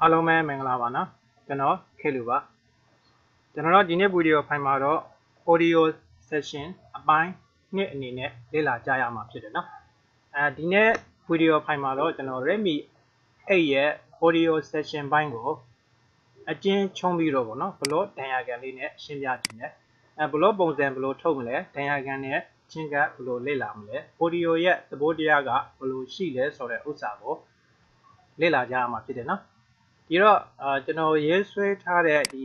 အားလုံးပဲမင်္ဂလာပါနော်ကျွန်တော်ခေလူပါကျွန်တော်တို့ဒီနေ့ဗီဒီယိုဖိုင်မှာတော့ audio session အပိုင်းနှစ်အနေနဲ့လေ့လာကြရမှာဖြစ်တယ်နော်အဲဒီနေ့ဗီဒီယိုဖိုင်မှာတော့ကျွန်တော် Redmi 8ရဲ့ audio session ဘိုင်းကိုအကျဉ်းချုံးပြီးတော့ဗောနော်ဘလို့ဒန်ယာကန်လေးနဲ့ရှင်းပြခြင်းနဲ့အဲဘလို့ပုံစံဘလို့ထုတ်မလဲဒန်ယာကန်နဲ့ချင်းကဘလို့လေ့လာမလဲ audio ရဲ့သဘောတရားကဘလို့ရှိလဲဆိုတဲ့ဥစ္စာကိုလေ့လာကြရမှာဖြစ်တယ်နော် ဒီတော့အာကျွန်တော်ရေးဆွဲထားတဲ့ဒီ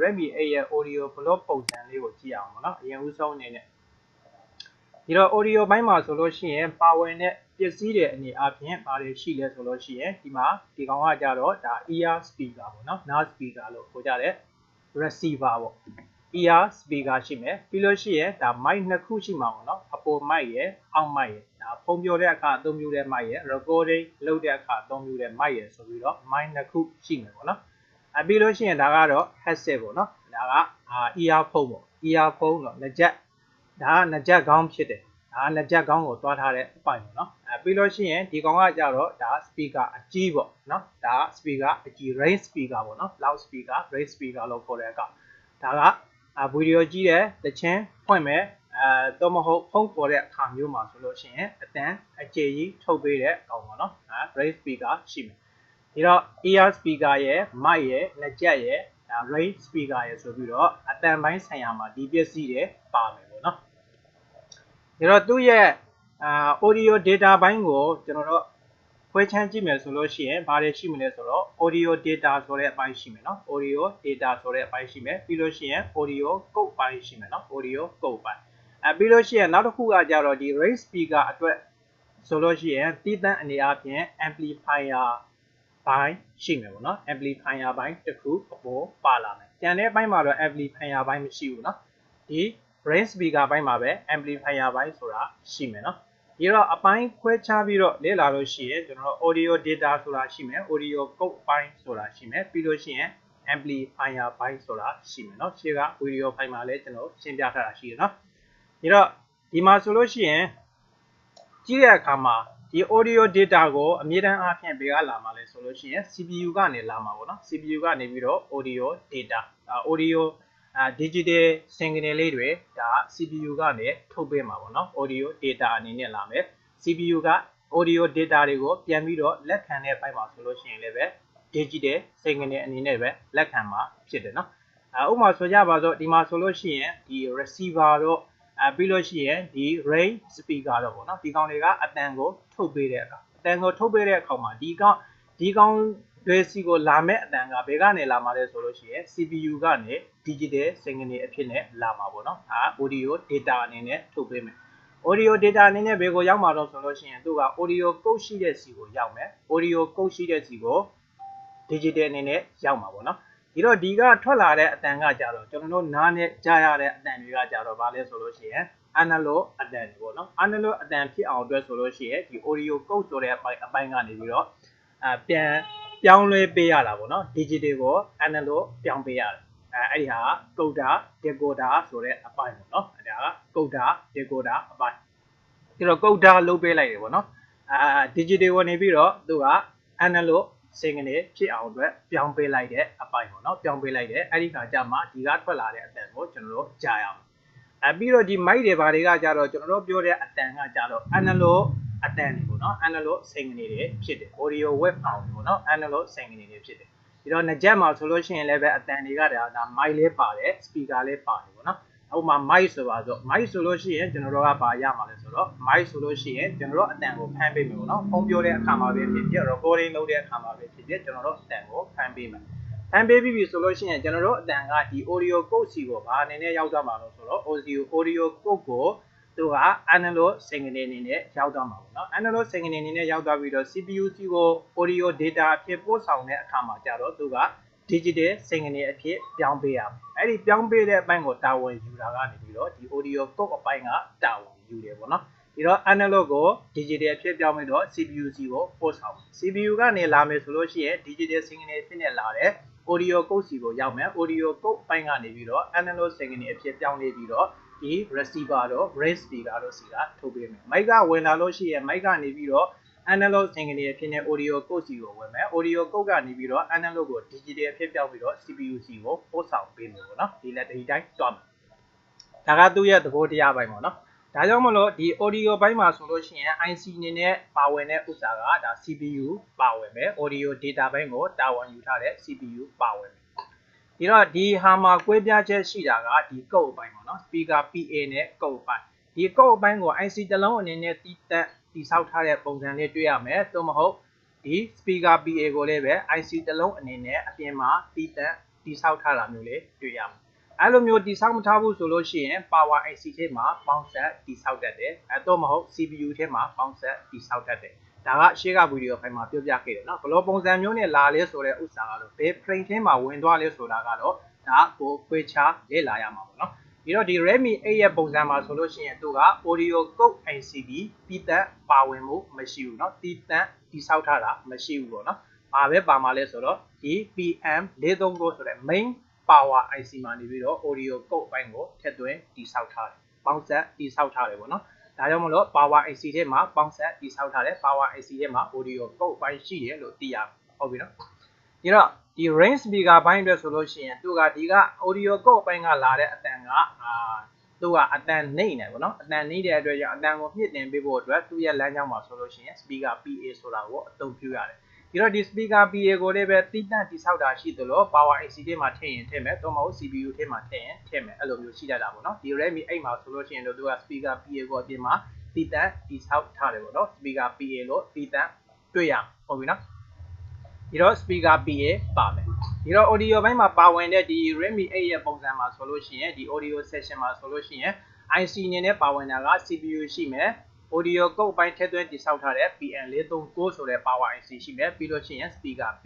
Redmi 8ရဲ့ audio block ပုံစံလေးကိုကြည့်အောင်ပေါ့နော်အရင်ဦးဆုံးအနေနဲ့ဒီတော့ audio ဘိုင်းမှာဆိုလို့ရှိရင် power နဲ့ပစ္စည်းတွေအနေအချင်းဘာတွေရှိလဲဆိုလို့ရှိရင်ဒီမှာဒီကောင်ကကြတော့ဒါ ear speaker ပေါ့နော် NAS speaker လို့ခေါ်ကြတဲ့ receiver ပေါ့ ear speaker ရှိမယ်ပြီးလို့ရှိရင်ဒါ mic နှစ်ခုရှိမှာပေါ့နော် အပေါ်မိုက်ရယ်အောက်မိုက်ရယ်ဒါဖုံပြောတဲ့အခါအသုံးပြုတဲ့မိုက်ရယ် recording လုပ်တဲ့အခါအသုံးပြုတဲ့မိုက်ရယ်ဆိုပြီးတော့ mic နှစ်ခုရှိမယ်ပေါ့နော်အပြီးလို့ရှိရင်ဒါကတော့ headset ပေါ့နော်ဒါက earphone ပေါ့ earphone တော့နှစ်ချက်ဒါကနှစ်ချက်ကောင်းဖြစ်တယ်ဒါကနှစ်ချက်ကောင်းကိုသွားထားတဲ့အပိုင်းပေါ့နော်အပြီးလို့ရှိရင်ဒီကောင်ကကြတော့ဒါ speaker အကြီးပေါ့နော်ဒါ speaker အကြီး range speaker ပေါ့နော် loud speaker range speaker လို့ခေါ်တဲ့အကောင်ဒါကဗီဒီယိုကြည့်တယ်တခြင်းဖွင့်မယ် အဲတော့မဟုတ်ဖုန်းပေါ်တဲ့အခါမျိုးမှာဆိုလို့ရှိရင်အတန်အကြေကြီးထုတ်ပေးတဲ့ကောင်ပါနော်အဲ raise speaker ရှိမယ်ဒီတော့ ear speaker ရဲ့ mic ရဲ့လက်ကျက်ရဲ့ raise speaker ရဲ့ဆိုပြီးတော့အတန်ပိုင်းဆိုင်ရာမှာဒီပစ္စည်းတွေပါမယ်ပေါ့နော်ဒါတော့သူ့ရဲ့အာ audio data ဘိုင်းကိုကျွန်တော်တို့ခွဲခြမ်းကြည့်မယ်ဆိုလို့ရှိရင်ဘာတွေရှိမလဲဆိုတော့ audio data ဆိုတဲ့အပိုင်းရှိမယ်နော် audio data ဆိုတဲ့အပိုင်းရှိမယ်ပြီးလို့ရှိရင် audio code ပိုင်းရှိမယ်နော် audio code ပိုင်း အဲပြီးလို့ရှိရင်နောက်တစ်ခုကကြတော့ဒီ raise speaker အတွက်ဆိုလို့ရှိရင်တီးတန့်အနေအချင်း amplifier ဘိုင်းရှိမယ်ပေါ့နော် amplifier ဘိုင်းတစ်ခုအပေါ်ပါလာမယ်ကျန်တဲ့အပိုင်းမှာတော့ amplifier ဘိုင်းမရှိဘူးနော်ဒီ brain speaker ဘိုင်းမှာပဲ amplifier ဘိုင်းဆိုတာရှိမယ်နော်ဒီတော့အပိုင်းခွဲခြားပြီးတော့လေ့လာလို့ရှိရင်ကျွန်တော်တို့ audio data ဆိုတာရှိမယ် audio code ဘိုင်းဆိုတာရှိမယ်ပြီးလို့ရှိရင် amplifier ဘိုင်းဆိုတာရှိမယ်နော်ရှေ့က video ဘိုင်းမှာလည်းကျွန်တော်ရှင်းပြထားတာရှိရနော် ဒီတော့ဒီမှာဆိုလို့ရှိရင်ကြည့်တဲ့အခါမှာဒီ audio data ကိုအမြဲတမ်းအားဖြင့်ဘယ်ကလာမှာလဲဆိုလို့ရှိရင် CPU ကနေလာမှာပေါ့နော် CPU ကနေပြီးတော့ audio data audio အာ digital signal လေးတွေဒါ CPU ကနေထုတ်ပေးမှာပေါ့နော် audio data အနေနဲ့လာမယ် CPU က audio data တွေကိုပြန်ပြီးတော့လက်ခံတဲ့ဘက်မှာဆိုလို့ရှိရင်လည်းပဲ digital signal အနေနဲ့ပဲလက်ခံမှာဖြစ်တယ်နော်အဲဥပမာဆိုကြပါစို့ဒီမှာဆိုလို့ရှိရင်ဒီ receiver တော့ အဲပြီးလို့ရှိရင်ဒီ range speaker တော့ပေါ့နော်ဒီကောင်တွေကအတန်ကိုထုတ်ပေးတဲ့အခါအတန်ကိုထုတ်ပေးတဲ့အခါမှာဒီကောင်ဒီကောင်တွေစီကိုလာမဲ့အတန်ကဘယ်ကနေလာမှာလဲဆိုလို့ရှိရင် CPU ကနေ digital signal အဖြစ်နဲ့လာမှာပေါ့နော်ဒါ audio data အနေနဲ့ထုတ်ပေးမယ် audio data အနေနဲ့ဘယ်ကိုရောက်မှာတော့ဆိုလို့ရှိရင်သူက audio code ရှိတဲ့စီကိုရောက်မယ် audio code ရှိတဲ့စီကို digital အနေနဲ့ရောက်မှာပေါ့နော် ဒီတော့ဒီကထွက်လာတဲ့အတန်ကကြတော့ကျွန်တော်တို့နားနဲ့ကြားရတဲ့အတန်တွေကကြတော့ဗာလဲဆိုလို့ရှိရင် analog အတန်တွေပေါ့နော် analog အတန်ဖြစ်အောင်အတွက်ဆိုလို့ရှိရင်ဒီ audio code ဆိုတဲ့အပိုင်းအပိုင်းကနေပြီးတော့အပြန်ပြောင်းလဲပေးရတာပေါ့နော် digital ကို analog ပြောင်းပေးရတယ်အဲအဲ့ဒီဟာ coder decoder ဆိုတဲ့အပိုင်းပေါ့နော်ဒါက coder decoder အပိုင်းဒီတော့ coder လုပ်ပေးလိုက်တယ်ပေါ့နော်အာ digital ကိုနေပြီးတော့သူက analog စင်ကနေဖြစ်အောင်အတွက်ပြောင်းပေးလိုက်တဲ့အပိုင်းပေါ့နော်ပြောင်းပေးလိုက်တဲ့အဲ့ဒီခါကျမှဒီကထွက်လာတဲ့အတန်ကိုကျွန်တော်တို့ကြားရအောင်အဲပြီးတော့ဒီ mic တွေဘာတွေကကြတော့ကျွန်တော်တို့ပြောတဲ့အတန်ကကြတော့ analog အတန်တွေပေါ့နော် analog စင်ကနေတွေဖြစ်တယ် audio wave အောင်ပေါ့နော် analog စင်ကနေတွေဖြစ်တယ်ဒီတော့ငကြက်မှာဆိုလို့ရှိရင်လည်းပဲအတန်တွေကဒါ mic လေးပါတယ် speaker လေးပါတယ်ပေါ့နော် ဥပမာ mic ဆိုပါဆို mic ဆိုလို့ရှိရင်ကျွန်တော်တို့ကဘာရမှာလဲဆိုတော့ mic ဆိုလို့ရှိရင်ကျွန်တော်တို့အတန်ကိုဖမ်းပေးမယ်ပေါ့နော်ဖုန်းပြောတဲ့အခါမှာပဲဖြစ်ဖြစ် recording လုပ်တဲ့အခါမှာပဲဖြစ်ဖြစ်ကျွန်တော်တို့အတန်ကိုဖမ်းပေးမယ်ဖမ်းပေးပြီးဆိုလို့ရှိရင်ကျွန်တော်တို့အတန်ကဒီ audio code စီကိုဘာအနေနဲ့ရောက်သွားမှာလို့ဆိုတော့ audio audio code ကိုသူက analog signal အနေနဲ့ရောက်သွားမှာပေါ့နော် analog signal အနေနဲ့ရောက်သွားပြီးတော့ CPU စီကို audio data အဖြစ်ပို့ဆောင်တဲ့အခါမှာကြတော့သူက digital signal အဖြစ်ပြောင်းပေးရမယ်အဲ့ဒီပြောင်းပေးတဲ့အပိုင်းကိုတာဝန်ယူတာကနေပြီးတော့ဒီ audio code အပိုင်းကတာဝန်ယူတယ်ပေါ့နော်ဒီတော့ analog ကို digital အဖြစ်ပြောင်းပြီးတော့ CPU စီကိုပို့ဆောင် CPU ကနေလာမယ်ဆိုလို့ရှိရင် digital signal အဖြစ်နဲ့လာတယ် audio code စီကိုရောက်မယ် audio code အပိုင်းကနေပြီးတော့ analog signal အဖြစ်ပြောင်းနေပြီးတော့ဒီ receiver တော့ brain speaker တော့စီကထုတ်ပေးမယ် mic ကဝင်လာလို့ရှိရင် mic ကနေပြီးတော့ analog signal အဖြစ်နဲ့ audio code စီကိုဝင်မယ် audio code ကနေပြီးတော့ analog ကို digital အဖြစ်ပြောင်းပြီးတော့ CPU စီကိုပို့ဆောင်ပေးမယ်ပေါ့နော်ဒီလက်ဒီတိုင်းတွားမယ်ဒါကသူ့ရဲ့သဘောတရားပိုင်းပေါ့နော်ဒါကြောင့်မလို့ဒီ audio ဘိုင်းမှာဆိုလို့ရှိရင် IC အနေနဲ့ပါဝင်တဲ့ဥစ္စာကဒါ CPU ပါဝင်မယ် audio data ဘိုင်းကိုတာဝန်ယူထားတဲ့ CPU ပါဝင်မယ်ဒီတော့ဒီဟာမှာကွဲပြားချက်ရှိတာကဒီ code ဘိုင်းပေါ့နော် speaker PA နဲ့ code ဘိုင်းဒီ code ဘိုင်းကို IC တစ်လုံးအနေနဲ့တည်တက် တည်ဆောက်ထားတဲ့ပုံစံလေးတွေ့ရမယ်သို့မဟုတ်ဒီ speaker PA ကိုလည်းပဲ IC တစ်လုံးအနေနဲ့အပြင်မှာတည်တက်တည်ဆောက်ထားတာမျိုးလေးတွေ့ရမယ်အဲ့လိုမျိုးတိဆောက်မထားဘူးဆိုလို့ရှိရင် power IC ထဲမှာပေါင်းဆက်တိဆောက်တတ်တယ်အဲ့တော့မဟုတ် CPU ထဲမှာပေါင်းဆက်တိဆောက်တတ်တယ်ဒါကရှေ့ကဗီဒီယိုဖိုင်မှာပြောပြခဲ့တယ်နော်ဘလို့ပုံစံမျိုးနဲ့လာလဲဆိုတဲ့ဥစ္စာကတော့ဘယ် frame ထဲမှာဝင်သွားလဲဆိုတာကတော့ဒါကိုခွဲခြားလေ့လာရမှာပေါ့နော် ပြီးတော့ဒီ Redmi 8ရဲ့ပုံစံမှာဆိုလို့ရှိရင်သူက audio code ICD ပြည်သက်ပါဝင်မှုမရှိဘူးเนาะတည်တံ့တိဆောက်ထားတာမရှိဘူးပေါ့နော်။ဘာပဲပါမှာလဲဆိုတော့ဒီ PM 439ဆိုတဲ့ main power IC မှာနေပြီးတော့ audio code ဘိုင်းကိုထည့်သွင်းတိဆောက်ထားတယ်။ပေါင်းဆက်တိဆောက်ထားတယ်ပေါ့နော်။ဒါကြောင့်မလို့ power IC ထဲမှာပေါင်းဆက်တိဆောက်ထားတယ် power IC ထဲမှာ audio code ဘိုင်းရှိတယ်လို့သိရဟုတ်ပြီနော်။ ဒီတော့ဒီ range speaker ဘိုင်းအတွက်ဆိုလို့ရှိရင်သူကဒီက audio code ဘိုင်းကလာတဲ့အတန်ကအာသူကအတန်နှိမ့်နေပေါ့နော်အတန်နှိမ့်တဲ့အတွက်ကြောင့်အတန်ကိုမြင့်တင်ပေးဖို့အတွက်သူ့ရဲ့လမ်းကြောင်းမှာဆိုလို့ရှိရင် speaker PA ဆိုတာကိုအသုံးပြုရတယ်ဒီတော့ဒီ speaker PA ကိုလည်းပဲတိတန့်တိဆောက်တာရှိသလို power IC ထဲမှာထည့်ရင်ထည့်မယ်တော့မဟုတ် CPU ထဲမှာထည့်ရင်ထည့်မယ်အဲ့လိုမျိုးရှိတတ်တာပေါ့နော်ဒီ Redmi 8မှာဆိုလို့ရှိရင်တော့သူက speaker PA ကိုအပြင်မှာတိတန့်တိဆောက်ထားတယ်ပေါ့နော် speaker PA လို့တိတန့်တွေ့ရဟုတ်ပြီနော် ဒီတော့ speaker PA ပါမယ်ဒီတော့ audio ဘိုင်းမှာပါဝင်တဲ့ဒီ Redmi 8ရဲ့ပုံစံမှာဆိုလို့ရှိရင်ဒီ audio session မှာဆိုလို့ရှိရင် IC အနေနဲ့ပါဝင်တာက CPU ရှိမယ် audio code ပိုင်းထည့်သွင်းတိစောက်ထားတဲ့ PN439 ဆိုတဲ့ power IC ရှိမယ်ပြီးလို့ရှိရင် speaker PA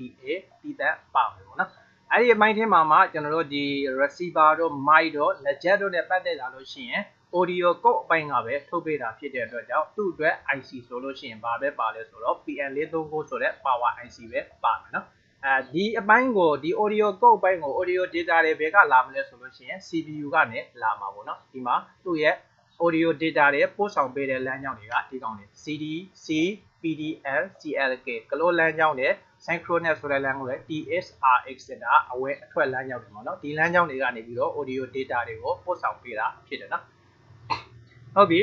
တည်တဲ့ပါမယ်ပေါ့နော်အဲ့ဒီအပိုင်းထဲမှာမှကျွန်တော်တို့ဒီ receiver တို့ mic တို့ legit တို့နဲ့ပတ်သက်လာလို့ရှိရင် audio code အပိုင်းကပဲထုတ်ပေးတာဖြစ်တဲ့အတွက်ကြောင့်သူ့အတွက် IC ဆိုလို့ရှိရင်ဘာပဲပါလဲဆိုတော့ PN439 ဆိုတဲ့ power IC ပဲပါမယ်နော်အဲဒီအပိုင်းကိုဒီ audio code ဘိုင်းကို audio data တွေဘယ်ကလာမလဲဆိုလို့ရှိရင် CPU ကနေလာမှာပေါ့နော်ဒီမှာသူ့ရဲ့ audio data တွေပို့ဆောင်ပေးတဲ့လမ်းကြောင်းတွေကဒီကောင်တွေ CD C PDL CLK ကလိုလမ်းကြောင်းတွေ synchronous ဆိုတဲ့လမ်းကိုလည်း TSRX ဆိုတာအဝဲအထွက်လမ်းကြောင်းတွေပေါ့နော်ဒီလမ်းကြောင်းတွေကနေပြီးတော့ audio data တွေကိုပို့ဆောင်ပေးတာဖြစ်တယ်နော် ဟုတ်ပြီ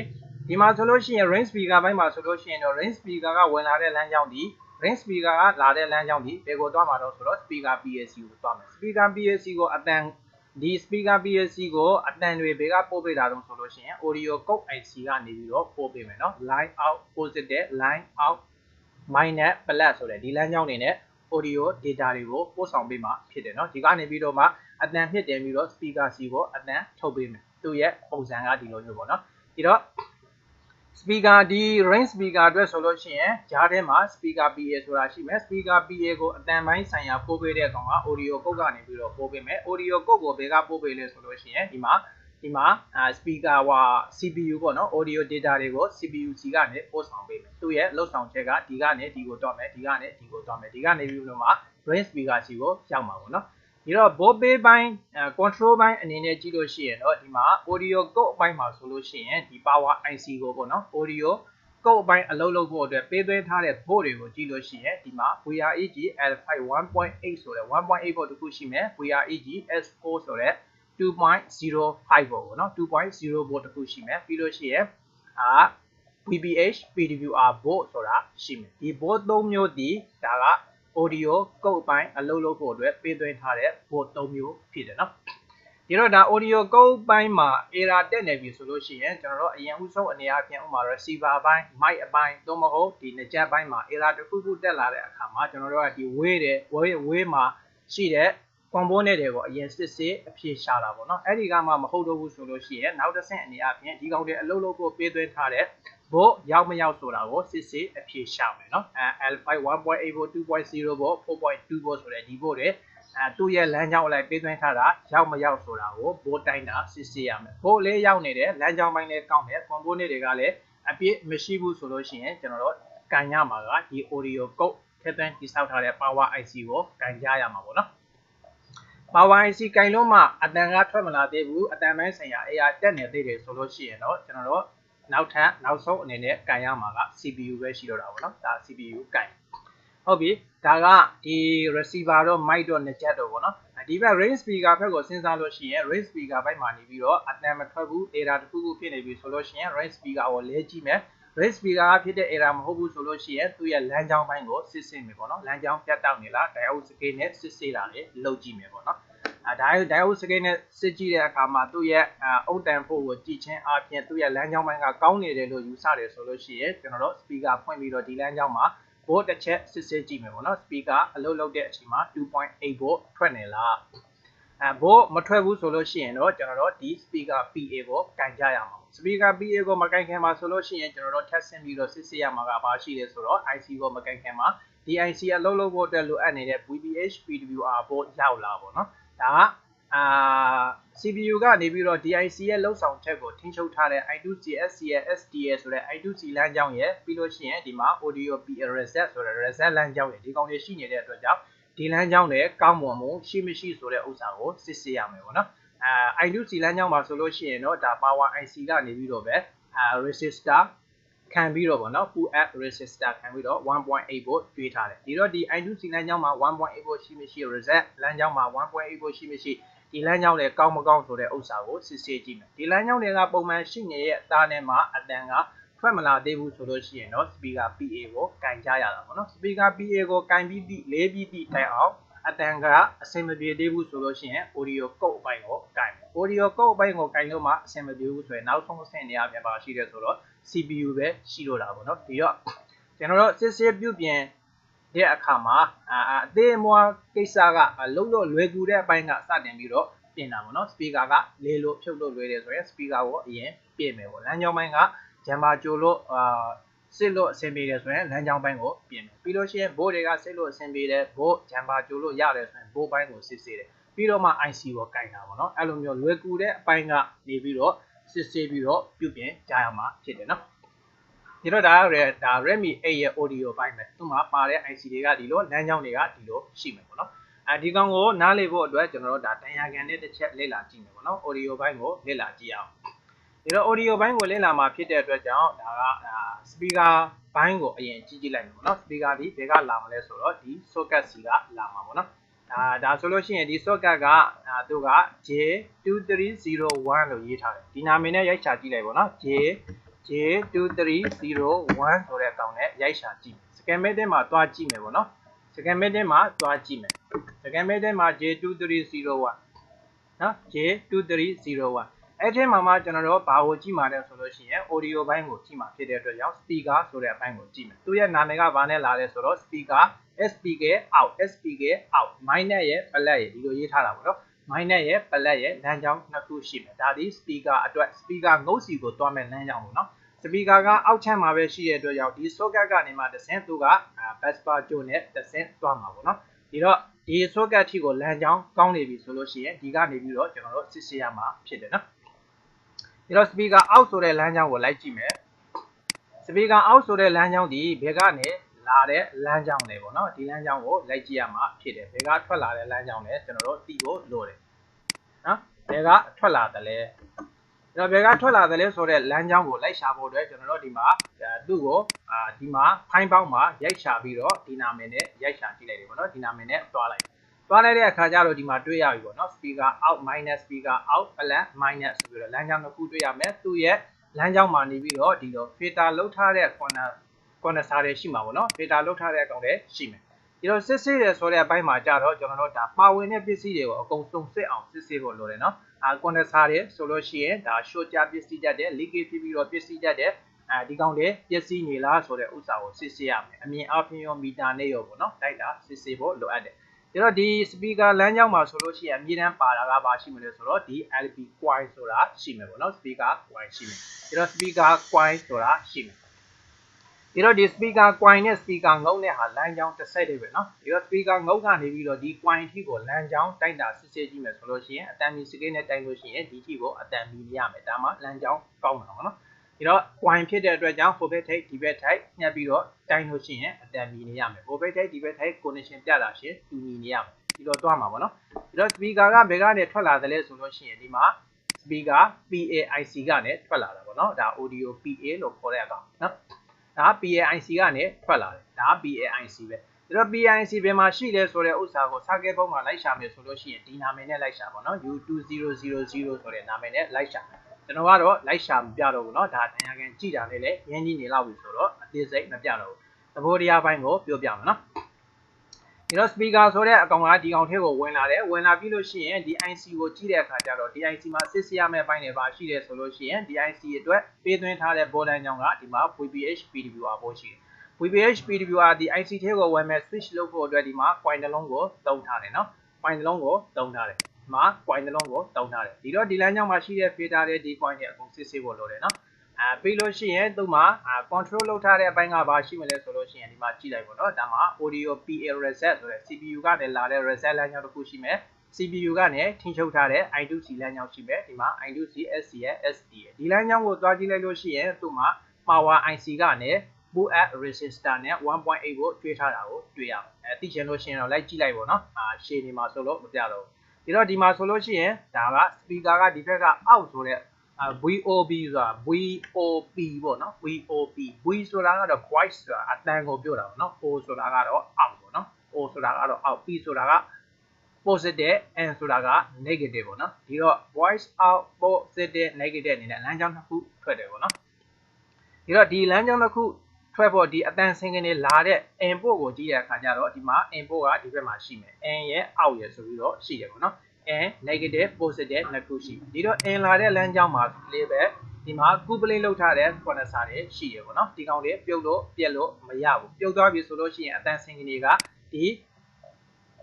ဒီမှာဆိုလို့ရှိရင် range speaker ဘိုင်းမှာဆိုလို့ရှိရင်တော့ range speaker ကဝင်လာတဲ့လမ်းကြောင်းဒီ range speaker ကလာတဲ့လမ်းကြောင်းဒီဘယ်ကိုသွားမှာတော့ဆိုတော့ speaker PAC ကိုသွားမယ် speaker PAC ကိုအတန်ဒီ speaker PAC ကိုအတန်တွေဘယ်ကပို့ပေးတာတော့ဆိုလို့ရှိရင် audio code IC ကနေပြီးတော့ပို့ပေးမယ်เนาะ line out positive line out minus plus ဆိုတဲ့ဒီလမ်းကြောင်းတွေနဲ့ audio data တွေကိုပို့ဆောင်ပေးမှာဖြစ်တယ်เนาะဒီကနေပြီးတော့မှအတန်မြင့်တင်ပြီးတော့ speaker C ကိုအတန်ထုတ်ပေးမယ်သူ့ရဲ့ပုံစံကဒီလိုမျိုးပေါ့เนาะ ဒီတော့ speaker ဒီ range speaker အတွက်ဆိုလို့ရှိရင်ဂျားထဲမှာ speaker PA ဆိုတာရှိမယ် speaker PA ကိုအတန်ပိုင်းဆိုင်ရာပို့ပေးတဲ့ကောင်က audio code ကနေပြီးတော့ပို့ပေးမယ် audio code ကိုဘယ်ကပို့ပေးလဲဆိုလို့ရှိရင်ဒီမှာဒီမှာ speaker ဟွာ CPU ပေါ့နော် audio data တွေကို CPU C ကနေပို့ဆောင်ပေးမယ်သူ့ရဲ့လှုပ်ဆောင်ချက်ကဒီကနေဒီကိုတော့မယ်ဒီကနေဒီကိုတော့မယ်ဒီကနေပြီးတော့မှ range speaker C ကိုရောက်မှာပေါ့နော် ဒီတော့ board pay ပိုင်း control ပိုင်းအနေနဲ့ကြည့်လို့ရှိရင်တော့ဒီမှာ audio code အပိုင်းမှာဆိုလို့ရှိရင်ဒီ power IC ကိုပေါ့နော် audio code အပိုင်းအလုပ်လုပ်ဖို့အတွက်ပေးသွင်းထားတဲ့ board တွေကိုကြည့်လို့ရှိရင်ဒီမှာ VREG L5 1.8ဆိုတဲ့1.8 board တခုရှိမယ် VREG S4 ဆိုတဲ့2.05 volt ပေါ့နော်2.0 volt တခုရှိမယ်ပြီးလို့ရှိရင်အာ PBH PWR board ဆိုတာရှိမယ်ဒီ board ၃မျိုးဒီဒါက audio ကုတ်အပိုင်းအလုပ်လုပ်ဖို့အတွက်ပေးသွင်းထားတဲ့ board ၃မျိုးဖြစ်တယ်နော်ဒီတော့ဒါ audio ကုတ်ပိုင်းမှာ error တက်နေပြီဆိုလို့ရှိရင်ကျွန်တော်တို့အရင်ဦးဆုံးအနေအချင်းဥမာ receiver အပိုင်း mic အပိုင်းသို့မဟုတ်ဒီနှကြက်ပိုင်းမှာ error တစ်ခုခုတက်လာတဲ့အခါမှာကျွန်တော်တို့ကဒီ way တဲ့ way way မှာရှိတဲ့ component တွေကိုအရင်စစ်စစ်အဖြေရှာတာပေါ့နော်အဲ့ဒီကမှမဟုတ်တော့ဘူးဆိုလို့ရှိရင်နောက်တစ်ဆင့်အနေအချင်းဒီကောင်တွေအလုပ်လုပ်ဖို့ပေးသွင်းထားတဲ့ ဘို့ရောက်မရောက်ဆိုတာကိုစစ်စစ်အဖြေရှာမယ်နော်အဲ L5 1.8ဘို့2.0ဘို့4.2ဘို့ဆိုတဲ့ဒီဘို့တွေအဲသူ့ရဲ့လမ်းကြောင်းအလိုက်ပေးသွင်းထားတာရောက်မရောက်ဆိုတာကိုဘို့တိုင်းတာစစ်စစ်ရမယ်ဘို့လေးရောက်နေတဲ့လမ်းကြောင်းပိုင်းလေးကောင်းတယ် component တွေကလည်းအပြည့်မရှိဘူးဆိုလို့ရှိရင်ကျွန်တော်တို့ကန်ရမှာကဒီ audio code ထည့်သွင်းတိစောက်ထားတဲ့ power IC ကိုကန်ကြရမှာပေါ့နော် power IC ကင်လို့မှအတန်ကထွက်မလာသေးဘူးအတန်ပိုင်းဆိုင်ရာ AR တက်နေသေးတယ်ဆိုလို့ရှိရင်တော့ကျွန်တော်တို့ နောက်ထပ်နောက်ဆုံးအနေနဲ့ကန်ရမှာက CPU ပဲရှိတော့တာပေါ့နော်ဒါ CPU ကန်ဟုတ်ပြီဒါကဒီ receiver တော့ mic တော့ net jet တော့ပေါ့နော်ဒီဘက် range speaker ဘက်ကိုစဉ်းစားလို့ရှိရင် range speaker ဘက်မှာနေပြီးတော့အတန်မထွက်ဘူး error တစ်ခုခုဖြစ်နေပြီဆိုလို့ရှိရင် range speaker ကိုလဲကြည့်မယ် range speaker ကဖြစ်တဲ့ error မဟုတ်ဘူးဆိုလို့ရှိရင်သူ့ရဲ့လမ်းကြောင်းပိုင်းကိုစစ်ဆေးမယ်ပေါ့နော်လမ်းကြောင်းပြတ်တောက်နေလား diode scale နဲ့စစ်ဆေးတာလေလုပ်ကြည့်မယ်ပေါ့နော် အဲဒါ diode scale နဲ့စစ်ကြည့်တဲ့အခါမှာသူ့ရဲ့အုတ်တန်ဖို့ကိုကြည့်ချင်းအပြင်သူ့ရဲ့လမ်းကြောင်းပိုင်းကကောင်းနေတယ်လို့ယူဆတယ်ဆိုလို့ရှိရင်ကျွန်တော်တို့ speaker ဖွင့်ပြီးတော့ဒီလမ်းကြောင်းမှာ volt တစ်ချက်စစ်ဆေးကြည့်မယ်ပေါ့နော် speaker အလုပ်လုပ်တဲ့အချိန်မှာ2.8 volt ထွက်နေလားအဲ volt မထွက်ဘူးဆိုလို့ရှိရင်တော့ကျွန်တော်တို့ဒီ speaker PA ကိုကင်ကြရမှာ speaker PA ကိုမကင်ခင်မှာဆိုလို့ရှိရင်ကျွန်တော်တို့ test ဆင်းပြီးတော့စစ်ဆေးရမှာကဘာရှိလဲဆိုတော့ IC ကိုမကင်ခင်မှာဒီ IC အလုပ်လုပ်ဖို့အတွက်လိုအပ်နေတဲ့ VPH PWR ဖို့ရောက်လာပေါ့နော် ဒါကအာ CPU ကနေပြီးတော့ DIC ရဲ့လှုပ်ဆောင်ချက်ကိုထိန်းချုပ်ထားတဲ့ I2C SCL SDL ဆိုတဲ့ I2C လမ်းကြောင်းရဲ့ပြီးလို့ရှိရင်ဒီမှာ audio PL reset ဆိုတဲ့ reset လမ်းကြောင်းရဲ့ဒီကောင်တွေရှိနေတဲ့အတွက်ကြောင့်ဒီလမ်းကြောင်းတွေကောင်းမွန်မှုရှိမရှိဆိုတဲ့ဥစ္စာကိုစစ်ဆေးရမယ်ပေါ့နော်အဲ I2C လမ်းကြောင်းမှာဆိုလို့ရှိရင်တော့ဒါ power IC ကနေပြီးတော့ပဲအဲ resistor ခံပြီးတော့ဗောနော် full app resistor ခံပြီးတော့1.8 volt တွေးထားတယ်ဒီတော့ဒီ I2C လမ်းကြောင်းမှာ1.8 volt ရှိမရှိ reset လမ်းကြောင်းမှာ1.8 volt ရှိမရှိဒီလမ်းကြောင်းတွေကောင်းမကောင်းဆိုတဲ့ဥစ္စာကိုစစ်ဆေးကြည့်မယ်ဒီလမ်းကြောင်းတွေကပုံမှန်ရှိနေရဲ့အသားထဲမှာအတန်ကထွက်မလာသေးဘူးဆိုလို့ရှိရင်တော့ speaker PA ကိုကင်ကြရတာပေါ့နော် speaker PA ကိုကင်ပြီးပြီးလေးပြီးပြီးတိုင်အောင် အတန်ကအဆင်မပြေသေးဘူးဆိုလို့ရှိရင် audio code အပိုင်းကိုကင်မယ် audio code အပိုင်းကိုကင်လို့မှအဆင်မပြေဘူးဆိုရင်နောက်ဆုံးအဆင့်နေရာပြန်ပါရှိတယ်ဆိုတော့ CPU ပဲရှိတော့တာပေါ့နော်ဒီတော့ကျွန်တော်တို့စစ်စစ်ပြုပြင်တဲ့အခါမှာအသေးအမွားကိစ္စကလုံးလို့လွယ်ကူတဲ့အပိုင်းကစတင်ပြီးတော့ပြင်တာပေါ့နော် speaker ကလေးလို့ဖြုတ်လို့လွယ်တယ်ဆိုရင် speaker ကိုအရင်ပြင်မယ်ပေါ့လမ်းကြောင်းပိုင်းကဂျမ်ဘာကြိုလို့အာ စစ်လို့အဆင်ပြေတယ်ဆိုရင်လမ်းကြောင်းပိုင်းကိုပြင်မယ်ပြီးလို့ရှိရင်ဘိုးတွေကစစ်လို့အဆင်ပြေတယ်ဘိုးဂျမ်ဘာကြိုလို့ရတယ်ဆိုရင်ဘိုးပိုင်းကိုစစ်ဆေးတယ်ပြီးတော့မှ IC ကိုကင်တာပေါ့နော်အဲ့လိုမျိုးလွယ်ကူတဲ့အပိုင်းကနေပြီးတော့စစ်ဆေးပြီးတော့ပြုပြင်ကြရမှာဖြစ်တယ်နော်ဒီတော့ဒါရဒါ Redmi 8ရဲ့ audio ဘိုင်းပဲသူ့မှာပါတဲ့ IC တွေကဒီလိုလမ်းကြောင်းတွေကဒီလိုရှိမယ်ပေါ့နော်အဲဒီကောင်ကိုနားလေဖို့အတွက်ကျွန်တော်တို့ဒါတန်ရာကန်နဲ့တစ်ချက်လေ့လာကြည့်မယ်ပေါ့နော် audio ဘိုင်းကိုလေ့လာကြည့်အောင် ဒီတော့ audio ဘိုင်းကိုလေ့လာမှာဖြစ်တဲ့အတွက်ကြောင့်ဒါက speaker ဘိုင်းကိုအရင်ကြည့်ကြည့်လိုက်မယ်ပေါ့နော် speaker ဒီဘယ်ကလာမလဲဆိုတော့ဒီ socket စီကလာမှာပေါ့နော်ဒါဒါဆိုလို့ရှိရင်ဒီ socket ကသူက J2301 လို့ရေးထားတယ်ဒီနာမည်နဲ့ရိုက်ချကြည့်လိုက်ပေါ့နော် J J2301 ဆိုတဲ့အကောင်နဲ့ရိုက်ရှာကြည့်စကန်မဲတဲ့မှာသွားကြည့်မယ်ပေါ့နော်စကန်မဲတဲ့မှာသွားကြည့်မယ်စကန်မဲတဲ့မှာ J2301 နော် J2301 အဲ့ဒီမှာမှကျွန်တော်တို့ဘာကိုကြည့်မှာလဲဆိုလို့ရှိရင် audio ဘိုင်းကိုကြည့်မှာဖြစ်တဲ့အတွက်ကြောင့် speaker ဆိုတဲ့အပိုင်းကိုကြည့်မယ်သူရဲ့နာမည်ကဘာနဲ့လာလဲဆိုတော့ speaker SPK out SPK out minus ရဲ့ plus ရဲ့ဒီလိုရေးထားတာပေါ့နော် minus ရဲ့ plus ရဲ့လမ်းကြောင်းနှစ်ခုရှိမယ်ဒါဒီ speaker အတွက် speaker ငုတ်စီကိုတွားမဲ့လမ်းကြောင်းပေါ့နော် speaker ကအောက်ချမ်းမှာပဲရှိတဲ့အတွက်ကြောင့်ဒီ socket ကနေမှတစ်ဆင့်သူက Vespa ကြိုနဲ့တစ်ဆင့်တွားမှာပေါ့နော်ဒီတော့ဒီ socket ထိကိုလမ်းကြောင်းကောင်းနေပြီဆိုလို့ရှိရင်ဒီကနေပြီးတော့ကျွန်တော်တို့စစ်ဆေးရမှာဖြစ်တယ်နော် ဒီတော့ speaker out ဆိုတဲ့လမ်းကြောင်းကိုလိုက်ကြည့်မယ် speaker out ဆိုတဲ့လမ်းကြောင်းဒီဘယ်ကနေလာတဲ့လမ်းကြောင်းလေပေါ့နော်ဒီလမ်းကြောင်းကိုလိုက်ကြည့်ရမှာဖြစ်တယ်ဘယ်ကထွက်လာတဲ့လမ်းကြောင်းလဲကျွန်တော်တို့သိဖို့လိုတယ်နော်ဘယ်ကထွက်လာတယ်လဲအဲ့တော့ဘယ်ကထွက်လာတယ်လဲဆိုတော့လမ်းကြောင်းကိုလိုက်ရှာဖို့အတွက်ကျွန်တော်တို့ဒီမှာသူ့ကိုအာဒီမှာဖိုင်းပေါင်းမှာရိုက်ရှာပြီးတော့ဒီနာမည်နဲ့ရိုက်ရှာကြည့်လိုက်တယ်ပေါ့နော်ဒီနာမည်နဲ့တွားလိုက် တွားလိုက်တဲ့အခါကျတော့ဒီမှာတွေ့ရပြီပေါ့နော် speaker out minus speaker out plus minus ဆိုပြီးတော့လမ်းကြောင်းတစ်ခုတွေ့ရမယ်သူ့ရဲ့လမ်းကြောင်းမှာနေပြီးတော့ဒီလို filter လောက်ထားတဲ့ corner corner စာတွေရှိမှာပေါ့နော် filter လောက်ထားတဲ့အကောင်တွေရှိမယ်ဒီလိုစစ်ဆေးတယ်ဆိုတဲ့အပိုင်းမှာကြတော့ကျွန်တော်တို့ဒါပါဝင်တဲ့ပစ္စည်းတွေကိုအကုန်စုံစစ်အောင်စစ်ဆေးဖို့လိုတယ်နော်အာ corner စာတွေဆိုလို့ရှိရင်ဒါ short ကြပစ္စည်းတတ်တယ် leakage ဖြစ်ပြီးတော့ပစ္စည်းတတ်တယ်အဲဒီကောင်တွေပစ္စည်းနေလားဆိုတဲ့ဥစ္စာကိုစစ်ဆေးရမယ်အမြင်အပြင်ရောမီတာနဲ့ရောပေါ့နော်တိုက်တာစစ်ဆေးဖို့လိုအပ်တယ် ဒါတော့ဒီ speaker လမ်းကြောင်းမှာဆိုလို့ရှိရင်အမြင်တမ်းပါတာကဘာရှိမလဲဆိုတော့ဒီ LP coil ဆိုတာရှိမယ်ပေါ့နော် speaker coil ရှိမယ်ဒါတော့ speaker coil ဆိုတာရှိမယ်ဒီတော့ဒီ speaker coin နဲ့ speaker ငုံနဲ့ဟာလမ်းကြောင်းတစ်ဆက်တည်းပဲเนาะဒီတော့ speaker ငုံကနေပြီးတော့ဒီ coin ထိကိုလမ်းကြောင်းတိုက်တာစစ်စစ်ကြည့်မယ်ဆိုလို့ရှိရင်အတန်မီစကိနဲ့တိုက်လို့ရှိရင်ဒီထိကိုအတန်မီရမယ်ဒါမှလမ်းကြောင်းကောင်းတာပေါ့เนาะ ဒီတော့ coin ဖြစ်တဲ့အတွက်ကြောင့် forward type ဒီဘက် type ညှပ်ပြီးတော့တိုင်းလို့ရှိရင်အတန်မီနေရမယ် forward type ဒီဘက် type connection ပြတာရှင်တူညီနေရမယ်ဒီတော့တွားမှာပေါ့နော်ဒီတော့ speaker ကဘယ်ကနေထွက်လာသလဲဆိုလို့ရှိရင်ဒီမှာ speaker PAIC ကနေထွက်လာတာပေါ့နော်ဒါ audio PA လို့ခေါ်တဲ့အကောင်နော်ဒါ PAIC ကနေထွက်လာတယ်ဒါ PAIC ပဲဒါတော့ PAIC ဘယ်မှာရှိလဲဆိုတဲ့ဥစ္စာကို circuit ပုံးမှာလိုက်ရှာမယ်ဆိုလို့ရှိရင်ဒီနာမည်နဲ့လိုက်ရှာပါနော် U2000 ဆိုတဲ့နာမည်နဲ့လိုက်ရှာ ကျွန်တော်ကတော့လိုက်ရှာမပြတော့ဘူးเนาะဒါတရားခံကြည့်တာလေးလည်းရင်းကြီးနေလောက်ပြီဆိုတော့အသေးစိတ်မပြတော့ဘူးသဘောတရားပိုင်းကိုပြောပြမယ်เนาะဒီတော့ speaker ဆိုတဲ့အကောင်ကဒီကောင်ထဲကိုဝင်လာတယ်ဝင်လာပြီးလို့ရှိရင်ဒီ IC ကိုကြည့်တဲ့အခါကျတော့ဒီ IC မှာစစ်ဆေးရမယ့်ဘိုင်းတွေပါရှိတယ်ဆိုလို့ရှိရင်ဒီ IC အတွက်ပေးသွင်းထားတဲ့ဘောလန်ကြောင့်ကဒီမှာ VPH PWR ပို့ရှိတယ် VPH PWR ဒီ IC ထဲကိုဝင်မဲ့ switch လုပ်ဖို့အတွက်ဒီမှာ coin တစ်လုံးကိုသုံးထားတယ်เนาะ coin တစ်လုံးကိုသုံးထားတယ် မှာ coin တစ်လုံးကိုတုံထားတယ်ဒီတော့ဒီလမ်းကြောင်းမှာရှိတဲ့ filter တွေဒီ coin တွေအကုန်စစ်ဆေးဖို့လိုတယ်နော်အဲပြီးလို့ရှိရင်သူ့မှာ control လုပ်ထားတဲ့အပိုင်းကဘာရှိမလဲဆိုလို့ရှိရင်ဒီမှာကြည့်လိုက်ပေါ့နော်ဒါမှာ audio PA reset ဆိုတဲ့ CPU ကနေလာတဲ့ reset လမ်းကြောင်းတစ်ခုရှိမယ် CPU ကနေထိန်းချုပ်ထားတဲ့ I2C လမ်းကြောင်းရှိမယ်ဒီမှာ I2C SC ရဲ့ SD ရဲ့ဒီလမ်းကြောင်းကိုသွားကြည့်လိုက်လို့ရှိရင်သူ့မှာ power IC ကနေ boot at resistor နဲ့1.8ကိုကျွေးထားတာကိုတွေ့ရမယ်အဲသိချင်လို့ရှိရင်တော့လိုက်ကြည့်လိုက်ပေါ့နော်အာရှည်နေမှာဆိုလို့မပြတော့ဘူး ဒီတော့ဒီမှာဆိုလို့ရှိရင်ဒါက speaker ကဒီဘက်ကအောက်ဆိုတဲ့ VOB ဆိုတာ VOP ပေါ့နော် VOP V ဆိုတာကတော့ voice ဆိုတာအတန်ကိုပြောတာပေါ့နော် O ဆိုတာကတော့အောက်ပေါ့နော် O ဆိုတာကတော့အောက် P ဆိုတာက positive and ဆိုတာက negative ပေါ့နော်ဒီတော့ voice out positive negative အနေနဲ့လမ်းကြောင်းတစ်ခုထွက်တယ်ပေါ့နော်ဒီတော့ဒီလမ်းကြောင်းတစ်ခု ထွက်ဖို့ဒီအတန်စင်ကနေလာတဲ့ input ကိုကြည့်တဲ့အခါကျတော့ဒီမှာ input ကဒီဘက်မှာရှိမယ် n ရဲ့အောက်ရဲ့ဆိုပြီးတော့ရှိတယ်ပေါ့နော် n negative positive နှစ်ခုရှိဒီတော့ n လာတဲ့လမ်းကြောင်းမှာလေးပဲဒီမှာကူပလေးလောက်ထားတဲ့ condenser တွေရှိရပေါ့နော်ဒီကောင်တွေပြုတ်လို့ပြက်လို့မရဘူးပြုတ်သွားပြီဆိုလို့ရှိရင်အတန်စင်ကနေကဒီ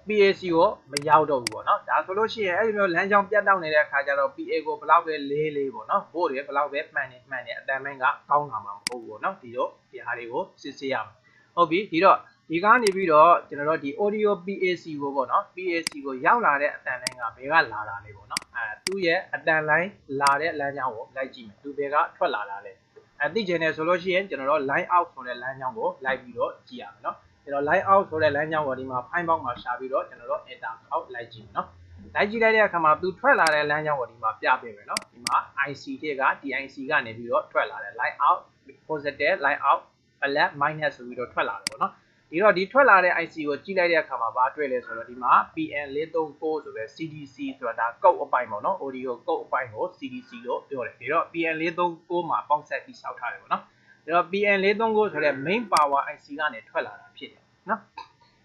PAC ကိုမရောက်တော့ဘူးပေါ့နော်ဒါဆိုလို့ရှိရင်အဲ့ဒီမျိုးလမ်းကြောင်းပြတ်တောက်နေတဲ့အခါကျတော့ PA ကိုဘလောက်ပဲလေးလေးပေါ့နော်ဘို့တွေဘလောက်ပဲမှန်နေမှန်နေအတန်မိုင်းကကောင်းတာမှမဟုတ်ဘူးပေါ့နော်ဒီတော့ဒီဟာတွေကိုစစ်ဆေးရမယ်ဟုတ်ပြီဒီတော့ဒီကနေပြီးတော့ကျွန်တော်တို့ဒီ audio PAC ကိုပေါ့နော် PAC ကိုရောက်လာတဲ့အတန်လိုင်းကဘယ်ကလာတာလဲပေါ့နော်အဲသူ့ရဲ့အတန်လိုင်းလာတဲ့လမ်းကြောင်းကိုလိုက်ကြည့်မယ်သူဘယ်ကထွက်လာတာလဲအဲသိချင်တယ်ဆိုလို့ရှိရင်ကျွန်တော်တို့ line out ဆိုတဲ့လမ်းကြောင်းကိုလိုက်ပြီးတော့ကြည့်ရမယ်နော် ကျွန်တော် line out ဆိုတဲ့လမ်းကြောင်းကိုဒီမှာ file box မှာရှာပြီးတော့ကျွန်တော်တို့ enter အောက်လိုက်ကြည့်မယ်နော်လိုက်ကြည့်လိုက်တဲ့အခါမှာသူထွက်လာတဲ့လမ်းကြောင်းကိုဒီမှာပြပေးမယ်နော်ဒီမှာ IC တဲ့က DIC ကနေပြီးတော့ထွက်လာတယ် line out positive line out plus minus ဆိုပြီးတော့ထွက်လာတယ်ပေါ့နော်ဒီတော့ဒီထွက်လာတဲ့ IC ကိုကြည့်လိုက်တဲ့အခါမှာဘာတွေ့လဲဆိုတော့ဒီမှာ PN439 ဆိုတဲ့ CDC ဆိုတာဒါကုတ်အပိုင်းပေါ့နော် audio ကုတ်အပိုင်းကို CDC လို့ပြောတယ်ဒီတော့ PN439 မှာပေါက်ဆက်ပြီးစောက်ထားတယ်ပေါ့နော် ဒီတော့ PN439 ဆိုတဲ့ main power IC ကနေထွက်လာတာဖြစ်တယ်နော်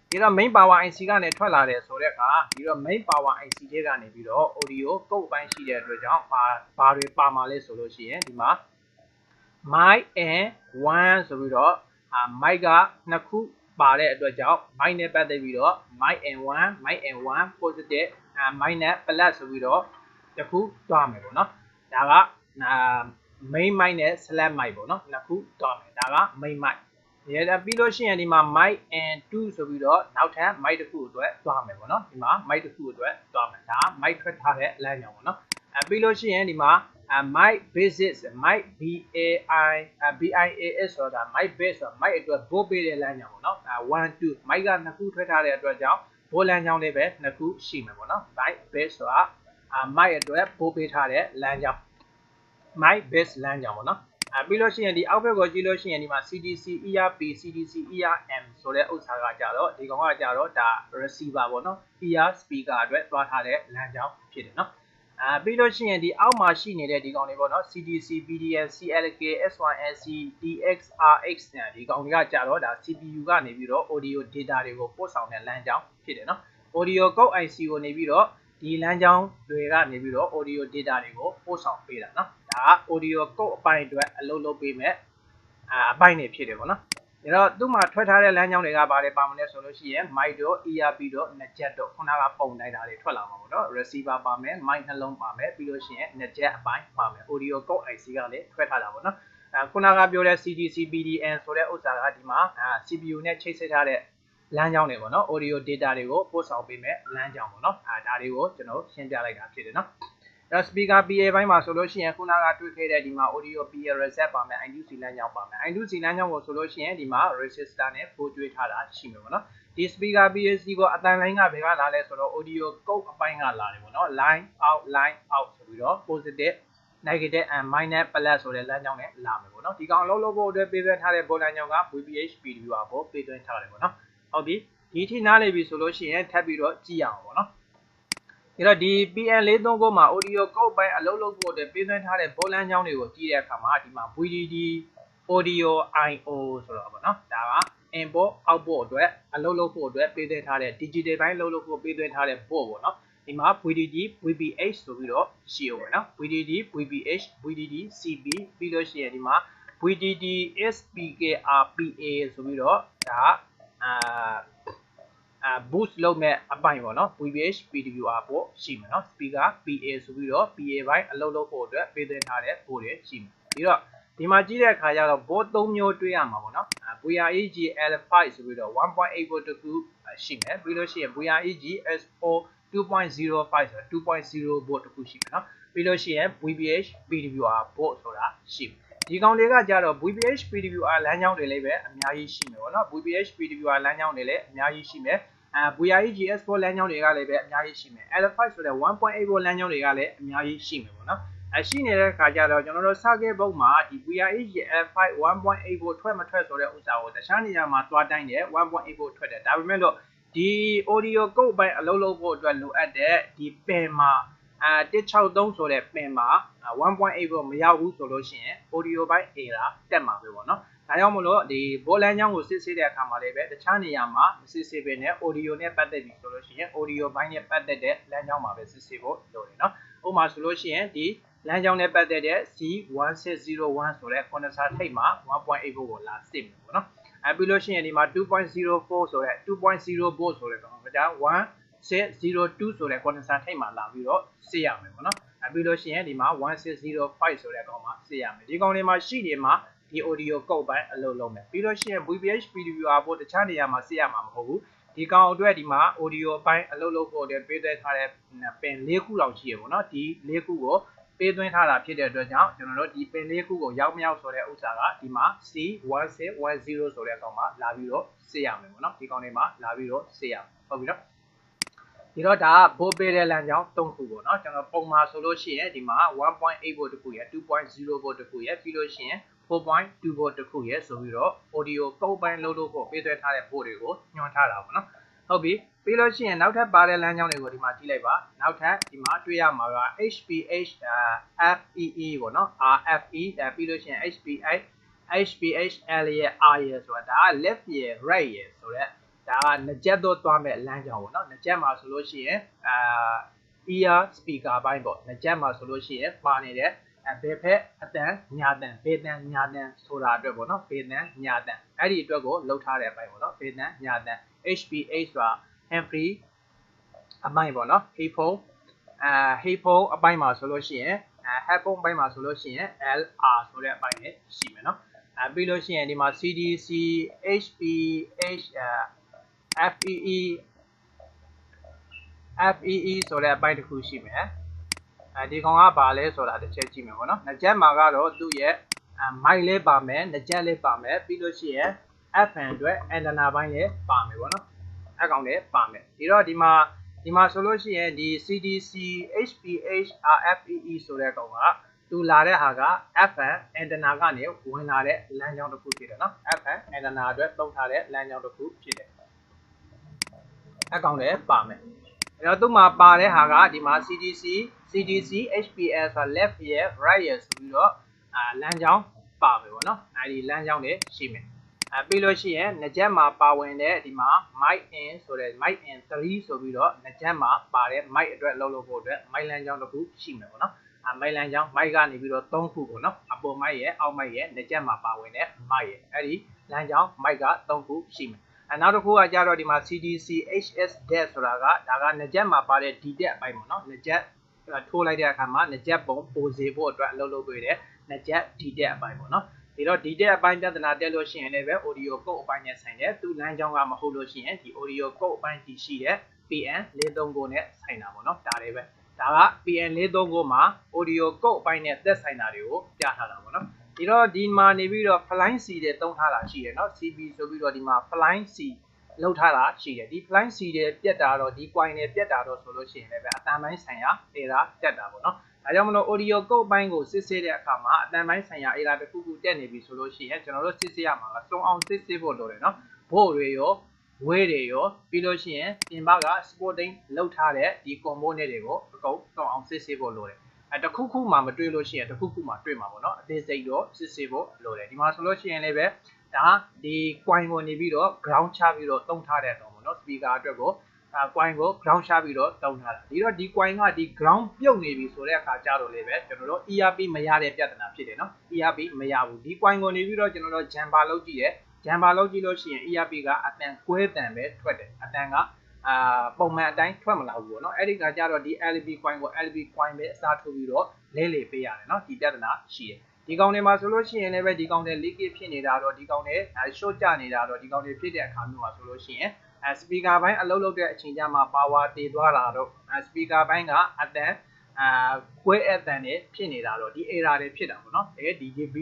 ဒီတော့ main power IC ကနေထွက်လာတယ်ဆိုတဲ့အခါဒီတော့ main power IC တွေကနေပြီးတော့ audio ကုတ်အပိုင်းရှိတဲ့အတွက်ကြောင့်ဘာဘာတွေပါမှာလဲဆိုလို့ရှိရင်ဒီမှာ mic and 1ဆိုပြီးတော့အာ mic ကနှစ်ခုပါတဲ့အတွက်ကြောင့် mic နဲ့ပတ်သက်ပြီးတော့ mic and 1 mic and 1 positive အာ mic နဲ့ plus ဆိုပြီးတော့တခုတွားမယ်ပေါ့နော်ဒါကအာ main mic နဲ့ slash mic ပေါ့နော်နှစ်ခုတွားမယ်ဒါက main mic ဒီရပြီးလို့ရှိရင်ဒီမှာ mic and 2ဆိုပြီးတော့နောက်ထပ် mic တစ်ခုအတွက်တွားမယ်ပေါ့နော်ဒီမှာ mic တစ်ခုအတွက်တွားမယ်ဒါ mic ထွက်ထားတဲ့လမ်းကြောင်းပေါ့နော်အဲပြီးလို့ရှိရင်ဒီမှာ mic basis mic BAI BIAS ဆိုတာ mic base ဆိုတာ mic အတွက်ဘိုးပေးတဲ့လမ်းကြောင်းပေါ့နော်1 2 mic ကနှစ်ခုထွက်ထားတဲ့အတွက်ကြောင့်ဘိုးလမ်းကြောင်းလေးပဲနှစ်ခုရှိမယ်ပေါ့နော် mic base ဆိုတာ mic အတွက်ဘိုးပေးထားတဲ့လမ်းကြောင်း mic base လမ်းကြောင်းပေါ့နော်အဲပြီးလို့ရှိရင်ဒီအောက်ဘက်ကိုကြည့်လို့ရှိရင်ဒီမှာ CDC ERP CDC ERM ဆိုတဲ့ဥစ္စာကကြတော့ဒီကောင်ကကြတော့ဒါ receiver ပေါ့နော် ear speaker အတွက်တွားထားတဲ့လမ်းကြောင်းဖြစ်တယ်နော်အာပြီးလို့ရှိရင်ဒီအောက်မှာရှိနေတဲ့ဒီကောင်တွေပေါ့နော် CDC PDN CLK S1SC DXRX နဲ့ဒီကောင်တွေကကြတော့ဒါ CPU ကနေပြီးတော့ audio data တွေကိုပို့ဆောင်တဲ့လမ်းကြောင်းဖြစ်တယ်နော် audio code IC ကိုနေပြီးတော့ ဒီလမ်းကြောင်းတွေကနေပြီးတော့ audio data တွေကိုပို့ဆောင်ပေးတာနော်ဒါက audio code အပိုင်းအတွက်အလုပ်လုပ်ပေးမဲ့အပိုင်းတွေဖြစ်တယ်ပေါ့နော်ဒါတော့သူ့မှာထွက်ထားတဲ့လမ်းကြောင်းတွေကဘာတွေပါမလဲဆိုလို့ရှိရင် mic တို့ ERP တို့ net တို့ခုနကပုံတိုင်းတာတွေထွက်လာမှာပေါ့နော် receiver ပါမယ် mic နှလုံးပါမယ်ပြီးလို့ရှိရင် net အပိုင်းပါမယ် audio code IC ကလည်းထွက်ထားတာပေါ့နော်အဲခုနကပြောတဲ့ CDC PDN ဆိုတဲ့ဥစ္စာကဒီမှာ CPU နဲ့ချိတ်ဆက်ထားတဲ့ လမ်းကြောင်းတွေပေါ့နော် audio data တွေကိုပို့ဆောင်ပေးမဲ့လမ်းကြောင်းပေါ့နော်အဲဒါတွေကိုကျွန်တော်ရှင်းပြလိုက်တာဖြစ်တယ်နော်ဒါ speaker PA ဘိုင်းမှာဆိုလို့ရှိရင်ခုနကတွေ့ခဲ့တဲ့ဒီမှာ audio PA reset ပါမယ် I2C လမ်းကြောင်းပါမယ် I2C လမ်းကြောင်းကိုဆိုလို့ရှိရင်ဒီမှာ resistor နဲ့ပို့ကျွေးထားတာရှိမယ်ပေါ့နော်ဒီ speaker PAC ကိုအတန်လိုင်းကဘယ်ကလာလဲဆိုတော့ audio code အပိုင်းကလာတယ်ပေါ့နော် line out line out ဆိုပြီးတော့ positive negative and minus plus ဆိုတဲ့လမ်းကြောင်းနဲ့လာမယ်ပေါ့နော်ဒီကောင်အလုပ်လုပ်ဖို့အတွက်ပေးသွင်းထားတဲ့ပုံလမ်းကြောင်းက VPH PWR ကိုပေးသွင်းထားတယ်ပေါ့နော် ဟုတ်ပြီဒီထိနားနေပြီဆိုလို့ရှိရင်ထပ်ပြီးတော့ကြည့်ရအောင်ပေါ့နော်ဒါတော့ဒီ PN439 မှာ audio code ပိုင်းအလုပ်လုပ်ဖို့အတွက်ပေးသွင်းထားတဲ့ပုံလမ်းကြောင်းတွေကိုကြည့်တဲ့အခါမှာဒီမှာ VDD audio IO ဆိုတော့ပေါ့နော်ဒါက input output အတွက်အလုပ်လုပ်ဖို့အတွက်ပေးသွင်းထားတဲ့ digital ဘိုင်းလုပ်လို့ဖို့ပေးသွင်းထားတဲ့ port ပေါ့နော်ဒီမှာ VDD VPH ဆိုပြီးတော့ရှိအောင်ပေါ့နော် VDD VPH VDD CB ပြီးလို့ရှိရင်ဒီမှာ VDD SPKRPA ဆိုပြီးတော့ဒါ အာအာ boost လုပ်မဲ့အပိုင်းပေါ့နော် VPH PWR ပေါ့ရှိမှာနော် speaker PA ဆိုပြီးတော့ PA ဘိုင်းအလုပ်လုပ်ဖို့အတွက်ပေးသွင်းထားတဲ့ port တွေရှိမှာပြီးတော့ဒီမှာကြည့်တဲ့အခါကျတော့ board 3မျိုးတွေ့ရမှာပေါ့နော် VREG L5 ဆိုပြီးတော့1.8 volt တခုရှိမယ်ပြီးလို့ရှိရင် VREG S4 2.05ဆိုတော့2.0 volt တခုရှိမယ်နော်ပြီးလို့ရှိရင် VPH PWR board ဆိုတာရှိမယ် ဒီကောင်တွေကကြတော့ VPH PWR လမ်းကြောင်းတွေလည်းပဲအများကြီးရှိမယ်ပေါ့နော် VPH PWR လမ်းကြောင်းတွေလည်းအများကြီးရှိမယ်အဲ VREG S4 လမ်းကြောင်းတွေကလည်းပဲအများကြီးရှိမယ် L5 ဆိုတဲ့1.8 volt လမ်းကြောင်းတွေကလည်းအများကြီးရှိမယ်ပေါ့နော်အရှိနေတဲ့ခါကျတော့ကျွန်တော်တို့ circuit board မှာဒီ VREG L5 1.8 volt ထွက်မထွက်ဆိုတဲ့ဥစ္စာကိုတခြားနေရာမှာတွားတိုင်းတယ်1.8 volt ထွက်တယ်ဒါပေမဲ့လို့ဒီ audio code ဘိုင်းအလုပ်လုပ်ဖို့အတွက်လိုအပ်တဲ့ဒီ pen မှာ အဲ163ဆိုတဲ့ pen မှာ1.8 volt မရောက်ဘူးဆိုလို့ရှိရင် audio ဘိုင်း error တက်မှာပဲပေါ့နော်ဒါကြောင့်မလို့ဒီဘောလန်းချောင်းကိုစစ်ဆေးတဲ့အခါမှာလည်းပဲတခြားနေရာမှာမစစ်ဆေးဘဲနဲ့ audio နဲ့ပတ်သက်ပြီးဆိုလို့ရှိရင် audio ဘိုင်းနဲ့ပတ်သက်တဲ့လမ်းကြောင်းမှာပဲစစ်ဆေးဖို့လိုတယ်နော်ဥပမာဆိုလို့ရှိရင်ဒီလမ်းကြောင်းနဲ့ပတ်သက်တဲ့ C1601 ဆိုတဲ့ကွန်ဒန်ဆာထိပ်မှာ1.8 volt ကိုလာစစ်မယ်ပေါ့နော်အဲပြီးလို့ရှိရင်ဒီမှာ2.04ဆိုတဲ့2.0 volt ဆိုတဲ့ကောင်ကကြာ 1602ဆိုတဲ့ကွန်ဒန်ဆာထိပ်မှာလာပြီးတော့စစ်ရမယ်ပေါ့နော်အဲပြီးလို့ရှိရင်ဒီမှာ1605ဆိုတဲ့ကောင်မှာစစ်ရမယ်ဒီကောင်တွေမှာရှိနေမှာဒီ audio code ပိုင်းအလုပ်လုပ်မယ်ပြီးလို့ရှိရင် VPH PWR ဖို့တခြားနေရာမှာစစ်ရမှာမဟုတ်ဘူးဒီကောင်အတွက်ဒီမှာ audio အပိုင်းအလုပ်လုပ်ဖို့အတွက်ပေးသွင်းထားတဲ့ပင်၄ခုလောက်ရှိရပေါ့နော်ဒီ၄ခုကိုပေးသွင်းထားတာဖြစ်တဲ့အတွက်ကြောင့်ကျွန်တော်တို့ဒီပင်လေးခုကိုရောက်မရောက်ဆိုတဲ့ဥစ္စာကဒီမှာ C1610 ဆိုတဲ့ကောင်မှာလာပြီးတော့စစ်ရမယ်ပေါ့နော်ဒီကောင်တွေမှာလာပြီးတော့စစ်ရမယ်ဟုတ်ပြီနော် ဒီတော့ဒါကဘိုးပေးတဲ့လမ်းကြောင်း၃ခုပေါ့နော်ကျွန်တော်ပုံမှာဆိုလို့ရှိရင်ဒီမှာ1.8 volt တခုရယ်2.0 volt တခုရယ်ပြီးလို့ရှိရင်4.2 volt တခုရယ်ဆိုပြီးတော့ audio ကုတ်ပိုင်းလို့လို့ဖို့ပေးသွင်းထားတဲ့ port တွေကိုညွှန်ထားတာပေါ့နော်ဟုတ်ပြီပြီးလို့ရှိရင်နောက်ထပ်ပါတဲ့လမ်းကြောင်းတွေကိုဒီမှာကြည့်လိုက်ပါနောက်ထပ်ဒီမှာတွေ့ရမှာက HPH FEE ပေါ့နော် RFE ပြီးလို့ရှိရင် HPH HPHL ရဲ့ R ရဲ့ဆိုတာဒါက left ရဲ့ right ရဲ့ဆိုတော့ ဒါကနှစ်ချက်တော့သွားမဲ့လမ်းကြောင်းပေါ့နော်နှစ်ချက်မှာဆိုလို့ရှိရင်အာ ear speaker ဘိုင်းပေါ့နှစ်ချက်မှာဆိုလို့ရှိရင်ပါနေတဲ့ဘယ်ဖက်အတန်ညာတန်ဘေးတန်ညာတန်ဆိုတာအတွက်ပေါ့နော်ဘေးတန်ညာတန်အဲ့ဒီအတွက်ကိုလောက်ထားတဲ့အပိုင်းပေါ့နော်ဘေးတန်ညာတန် HPH ဆိုတာ hand free အပိုင်းပေါ့နော် headphone အာ headphone အပိုင်းမှာဆိုလို့ရှိရင်အဲ headphone အပိုင်းမှာဆိုလို့ရှိရင် LR ဆိုတဲ့အပိုင်းနဲ့ရှိမယ်နော်အဲပြီးလို့ရှိရင်ဒီမှာ CDC HPH FEE FEE ဆိုတဲ့အပိုင်းတစ်ခုရှိမယ်အဲဒီကောင်ကဘာလဲဆိုတာတစ်ချက်ကြည့်မယ်ပေါ့နော်။နှစ်ချက်မှာကတော့သူ့ရဲ့မိုက်လေးပါမယ်နှစ်ချက်လေးပါမယ်ပြီးလို့ရှိရင် FM အတွက် antenna ဘိုင်းလည်းပါမယ်ပေါ့နော်။အကောင်လည်းပါမယ်။ဒီတော့ဒီမှာဒီမှာဆိုလို့ရှိရင်ဒီ CDC HPH RFEE ဆိုတဲ့ကောင်ကသူလာတဲ့ဟာက FM antenna ကနေဝင်လာတဲ့လမ်းကြောင်းတစ်ခုဖြစ်တယ်နော် FM antenna အတွက်သုံးထားတဲ့လမ်းကြောင်းတစ်ခုဖြစ်တယ် အကောင်လည်းပါမယ်အဲ့တော့သူ့မှာပါတဲ့ဟာကဒီမှာ CDC CDC HPL ဆိုတာ left ရယ် right ရယ်ဆိုပြီးတော့အာလမ်းကြောင်းပါမယ်ပေါ့နော်အဲဒီလမ်းကြောင်းတွေရှိမယ်အဲပြီးလို့ရှိရင်နှစ်ချက်မှာပါဝင်တဲ့ဒီမှာ mic in ဆိုတဲ့ mic in 3ဆိုပြီးတော့နှစ်ချက်မှာပါတဲ့ mic အတွက်လုပ်လို့ဖို့အတွက် mic လမ်းကြောင်းတစ်ခုရှိမယ်ပေါ့နော်အမိုက်လန်ကြောင်းမိုက်ကနေပြီးတော့3ခုပေါ့နော်အပေါ်မိုက်ရဲ့အောက်မိုက်ရဲ့နှစ်ချက်မှာပါဝင်တဲ့မိုက်ရဲ့အဲ့ဒီလမ်းကြောင်းမိုက်က3ခုရှိမယ် အနောက်တစ်ခုကကြတော့ဒီမှာ CDC HS DET ဆိုတာကဒါကနှစ်ချက်မှာပါတဲ့ D DET အပိုင်းပေါ့နော်နှစ်ချက်ထိုးလိုက်တဲ့အခါမှာနှစ်ချက်ပုံပိုစေဖို့အတွက်အလုပ်လုပ်ပေးတဲ့နှစ်ချက် D DET အပိုင်းပေါ့နော်ဒီတော့ D DET အပိုင်းပြဿနာတက်လို့ရှိရင်လည်းပဲ audio code အပိုင်းနဲ့ဆိုင်တယ်သူ့လမ်းကြောင်းကမဟုတ်လို့ရှိရင်ဒီ audio code အပိုင်းတည်ရှိတဲ့ PN 439နဲ့ဆိုင်တာပေါ့နော်ဒါလေးပဲဒါက PN439 မှာ audio code အပိုင်းနဲ့သက်ဆိုင်တာတွေကိုပြထားတာပေါ့နော် ဒီတော့ဒီမှာနေပြီးတော့ flying C တဲ့သုံးထားတာရှိတယ်เนาะ CB ဆိုပြီးတော့ဒီမှာ flying C လောက်ထားတာရှိတယ်ဒီ flying C တွေပြက်တာတော့ဒီ coin တွေပြက်တာတော့ဆိုလို့ရှိရင်လည်းပဲအတန်ပိုင်းဆိုင်ရာ error တက်တာပေါ့နော်ဒါကြောင့်မလို့ audio code ဘိုင်းကိုစစ်ဆေးတဲ့အခါမှာအတန်ပိုင်းဆိုင်ရာ error တစ်ခုခုတက်နေပြီဆိုလို့ရှိရင်ကျွန်တော်တို့စစ်ဆေးရမှာကစုံအောင်စစ်ဆေးဖို့လိုတယ်နော်ဘို့တွေရောဝဲတွေရောပြီးလို့ရှိရင်ပြင်ပက sporting လောက်ထားတဲ့ဒီ component တွေကိုအကုန်စုံအောင်စစ်ဆေးဖို့လိုတယ် အဲတစ်ခုခုမှမတွေ့လို့ရှိရင်တစ်ခုခုမှတွေ့မှာပေါ့နော်အသေးစိတ်တော့စစ်ဆေးဖို့လိုတယ်ဒီမှာဆိုလို့ရှိရင်လည်းပဲဒါဒီ coin ကိုနေပြီးတော့ ground ချပြီးတော့တုံးထားတဲ့တော့ပေါ့နော် speaker အတွက်ကိုအာ coin ကို ground ချပြီးတော့တုံးထားတာဒီတော့ဒီ coin ကဒီ ground ပြုတ်နေပြီဆိုတဲ့အခါကျတော့လည်းပဲကျွန်တော်တို့ ERP မရတဲ့ပြဿနာဖြစ်တယ်နော် ERP မရဘူးဒီ coin ကိုနေပြီးတော့ကျွန်တော်တို့ jumper လုပ်ကြည့်တယ်ဂျမ်ပါလောက်ကြည့်လို့ရှိရင် ERP ကအတန်ကွဲတန်ပဲထွက်တယ်အတန်က အာပုံမှန်အတိုင်းထွက်မလာဘူးပေါ့နော်အဲ့ဒီကကြတော့ဒီ LB coin ကို LB coin ပဲအစားထိုးပြီးတော့လဲလေပေးရတယ်နော်ဒီပြဿနာရှိတယ်ဒီကောင်တွေမှာဆိုလို့ရှိရင်လည်းပဲဒီကောင်တွေ leakage ဖြစ်နေတာတော့ဒီကောင်တွေ short ကျနေတာတော့ဒီကောင်တွေဖြစ်တဲ့အခါမျိုးမှာဆိုလို့ရှိရင်အဲ speaker ဘိုင်းအလုပ်လုပ်တဲ့အချိန်ကျမှ power တည်သွားတာတော့ speaker ဘိုင်းကအတန်အာကွဲအတန်တွေဖြစ်နေတာတော့ဒီ error တွေဖြစ်တာပေါ့နော်အဲ DJB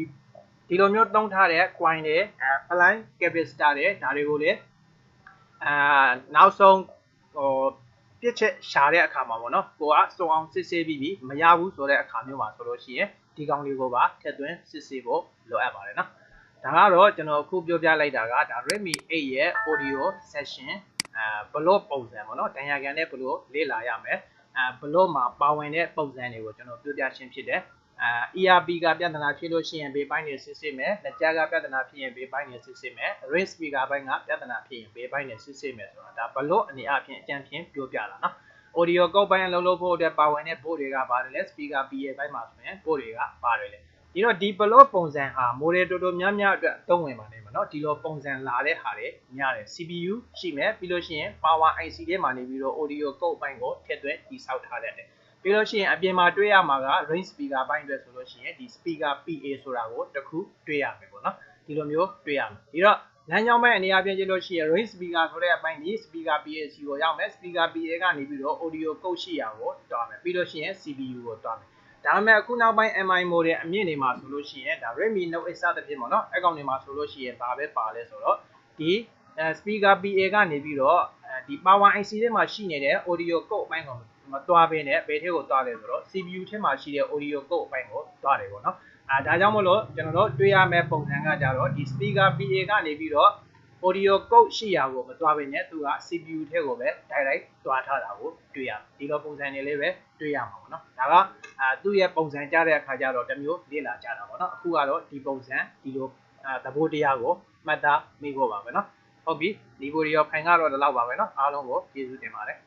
ဒီလိုမျိုးတုံးထားတဲ့ coin တွေအဲ align capacitor တွေဒါတွေကိုလည်း အာနောက်ဆုံးဟိုပြစ်ချက်ရှာတဲ့အခါမှာပေါ့နော်ကိုကစုံအောင်စစ်ဆေးပြီးပြီမရဘူးဆိုတဲ့အခါမျိုးမှာဆိုလို့ရှိရင်ဒီကောင်လေးကိုပါထည့်သွင်းစစ်ဆေးဖို့လိုအပ်ပါတယ်နော်ဒါကတော့ကျွန်တော်အခုပြောပြလိုက်တာကဒါ Redmi 8ရဲ့ audio session အဲဘလို့ပုံစံပေါ့နော်တန်ရာကန်နဲ့ဘလို့လေ့လာရမယ်အဲဘလို့မှာပါဝင်တဲ့ပုံစံတွေကိုကျွန်တော်ပြောပြရှင်းဖြစ်တယ် အာ ERP ကပြဿနာဖြစ်လို့ရှိရင်ဘေးပိုင်းတွေစစ်စစ်မယ်လက်ကြားကပြဿနာဖြစ်ရင်ဘေးပိုင်းတွေစစ်စစ်မယ် ring speaker ဘိုင်းကပြဿနာဖြစ်ရင်ဘေးပိုင်းတွေစစ်စစ်မယ်ဆိုတာဒါဘလို့အနေအချင်းအကြံဖြင့်ပြောပြတာနော် audio ကောက်ပိုင်းအလုပ်လုပ်ဖို့အတွက်ပါဝင်တဲ့ board တွေကပါတယ်လေ speaker PA ဘိုင်းမှာဆိုရင် board တွေကပါတယ်လေဒီတော့ဒီ block ပုံစံဟာ model တော်တော်များများအတွက်အသုံးဝင်ပါလိမ့်မယ်เนาะဒီလိုပုံစံလာတဲ့ဟာတွေများတယ် CPU ရှိမယ်ပြီးလို့ရှိရင် power IC ထဲမှာနေပြီးတော့ audio ကောက်ပိုင်းကိုထည့်သွင်းတည်ဆောက်ထားတဲ့ ပြီးလို့ရှိရင်အပြင်မှာတွေ့ရမှာက range speaker ဘိုင်းအတွက်ဆိုလို့ရှိရင်ဒီ speaker PA ဆိုတာကိုတစ်ခုတွေ့ရမယ်ပေါ့နော်ဒီလိုမျိုးတွေ့ရမယ်ဒီတော့လမ်းကြောင်းမဲ့အနေအချင်းကြည့်လို့ရှိရင် range speaker ဆိုတဲ့အပိုင်းဒီ speaker PA စီကိုရောက်မယ် speaker PA ကနေပြီးတော့ audio ကုတ်ရှိရာကိုတွားမယ်ပြီးလို့ရှိရင် CPU ကိုတွားမယ်ဒါပေမဲ့အခုနောက်ပိုင်း MI model အမြင့်နေမှာဆိုလို့ရှိရင်ဒါ Redmi Note 8စသဖြင့်ပေါ့နော်အကောင်တွေမှာဆိုလို့ရှိရင်ဘာပဲပါလဲဆိုတော့ဒီ speaker PA ကနေပြီးတော့ဒီ power IC ထဲမှာရှိနေတဲ့ audio ကုတ်အပိုင်းကို မတွားဘဲနဲ့ဘယ်ထဲကိုတွားလဲဆိုတော့ CPU ထဲမှာရှိတဲ့ audio ကုတ်အပိုင်းကိုတွားတယ်ပေါ့နော်အာဒါကြောင့်မလို့ကျွန်တော်တို့တွေ့ရမယ့်ပုံစံကကြတော့ဒီ speaker PA ကနေပြီးတော့ audio code ရှိရာကိုမတွားဘဲနဲ့သူက CPU ထဲကိုပဲ direct တွားထားတာကိုတွေ့ရဒီလိုပုံစံတွေလေးပဲတွေ့ရမှာပေါ့နော်ဒါကအာသူ့ရဲ့ပုံစံကြားတဲ့အခါကျတော့တမျိုးလေ့လာကြတာပေါ့နော်အခုကတော့ဒီပုံစံဒီလိုအာသဘောတရားကိုမှတ်သားမိဖို့ပါပဲနော်ဟုတ်ပြီဒီဗီဒီယိုဖိုင်ကတော့ဒီလောက်ပါပဲနော်အားလုံးကိုကျေးဇူးတင်ပါတယ်